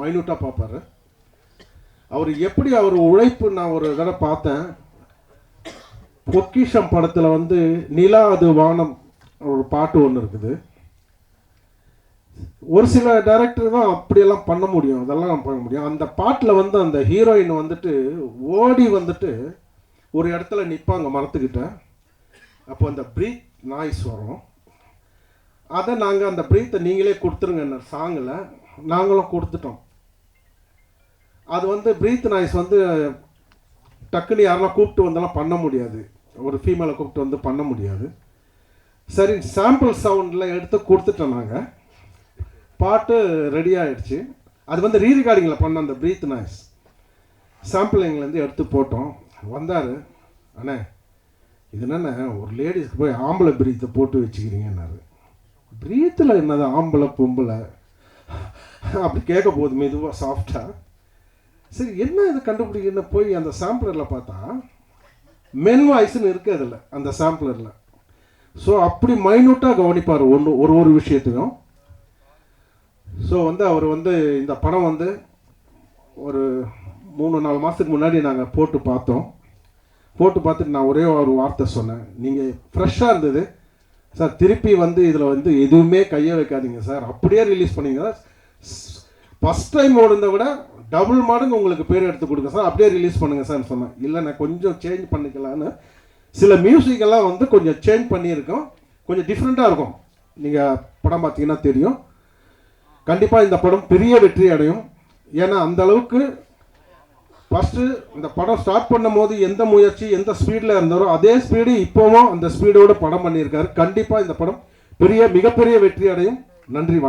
மைனூட்டாக பார்ப்பாரு. அவர் எப்படி அவர் உழைப்பு நான் ஒரு தடவை பார்த்தேன். பொக்கிஷம் படத்தில் வந்து நிலா அது வானம் ஒரு பாட்டு ஒன்று இருக்குது. ஒரு சில டைரக்டர் தான் அப்படியெல்லாம் பண்ண முடியும். அதெல்லாம் பண்ண முடியும். அந்த பாட்டில் வந்து அந்த ஹீரோயின் வந்துட்டு ஓடி வந்துட்டு ஒரு இடத்துல நிற்பாங்க மரத்துக்கிட்ட. அப்போ அந்த ப்ரீத் நாய்ஸ் வரும். அதை நாங்கள் அந்த ப்ரீத்தை நீங்களே கொடுத்துருங்க சாங்கில் நாங்களும் கொடுத்துட்டோம். அது வந்து ப்ரீத் நாய்ஸ் வந்து டக்குன்னு யாரெல்லாம் கூப்பிட்டு வந்தெல்லாம் பண்ண முடியாது. ஒரு ஃபீமேலை கூப்பிட்டு வந்து பண்ண முடியாது. சரி சாம்பிள் சவுண்டில் எடுத்து கொடுத்துட்டோம் நாங்கள் பாட்டு ரெடி ஆகிடுச்சு அது வந்து ரீ ரெக்கார்டிங்கில் பண்ண அந்த ப்ரீத் நாய்ஸ். சாம்பிளிங்லேருந்து எடுத்து போட்டோம். வந்தார். அண்ணே இது என்னென்ன ஒரு லேடிஸ்க்கு போய் ஆம்பளை பிரீத்தை போட்டு வச்சுக்கிறீங்கன்னாரு. பிரீத்தில் என்னது ஆம்பளை பொம்பளை? அப்படி கேட்க போகுது மெதுவாக சாஃப்டாக சரி என்ன இது கண்டுபிடிக்கணும் போய் அந்த சாம்பிளரில் பார்த்தா மென் வாய்ஸ்னு இருக்கு அதில் அந்த சாம்பிளரில் ஸோ அப்படி மைனூட்டாக கவனிப்பார் ஒன்று ஒரு ஒரு விஷயத்தையும். ஸோ வந்து அவர் வந்து இந்த படம் வந்து ஒரு மூணு நாலு மாதத்துக்கு முன்னாடி நாங்கள் போட்டு பார்த்தோம். போட்டு பார்த்துட்டு நான் ஒரே ஒரு வார்த்தை சொன்னேன். நீங்கள் ஃப்ரெஷ்ஷாக இருந்தது. சார் திருப்பி வந்து இதில் வந்து எதுவுமே கையை வைக்காதீங்க சார். அப்படியே ரிலீஸ் பண்ணிங்க. ஃபஸ்ட் டைம் ஓடுனதை விட டபுள் மடங்கு உங்களுக்கு பேர் எடுத்து கொடுங்க சார். அப்படியே ரிலீஸ் பண்ணுங்க சார் சொன்னேன். இல்லை நான் கொஞ்சம் சேஞ்ச் பண்ணிக்கலான்னு சில மியூசிக் எல்லாம் வந்து கொஞ்சம் சேஞ்ச் பண்ணியிருக்கோம். கொஞ்சம் டிஃப்ரெண்ட்டாக இருக்கும். நீங்கள் படம் பார்த்தீங்கன்னா தெரியும். கண்டிப்பாக இந்த படம் பெரிய வெற்றி அடையும். ஏன்னா அந்த அளவுக்கு ஃபஸ்ட்டு இந்த படம் ஸ்டார்ட் பண்ணும் போது எந்த முயற்சி எந்த ஸ்பீடில் இருந்தாரோ அதே ஸ்பீடு இப்போவும் அந்த ஸ்பீடோட படம் பண்ணியிருக்காரு. கண்டிப்பாக இந்த படம் பெரிய மிகப்பெரிய வெற்றி அடையும். நன்றி வணக்கம்.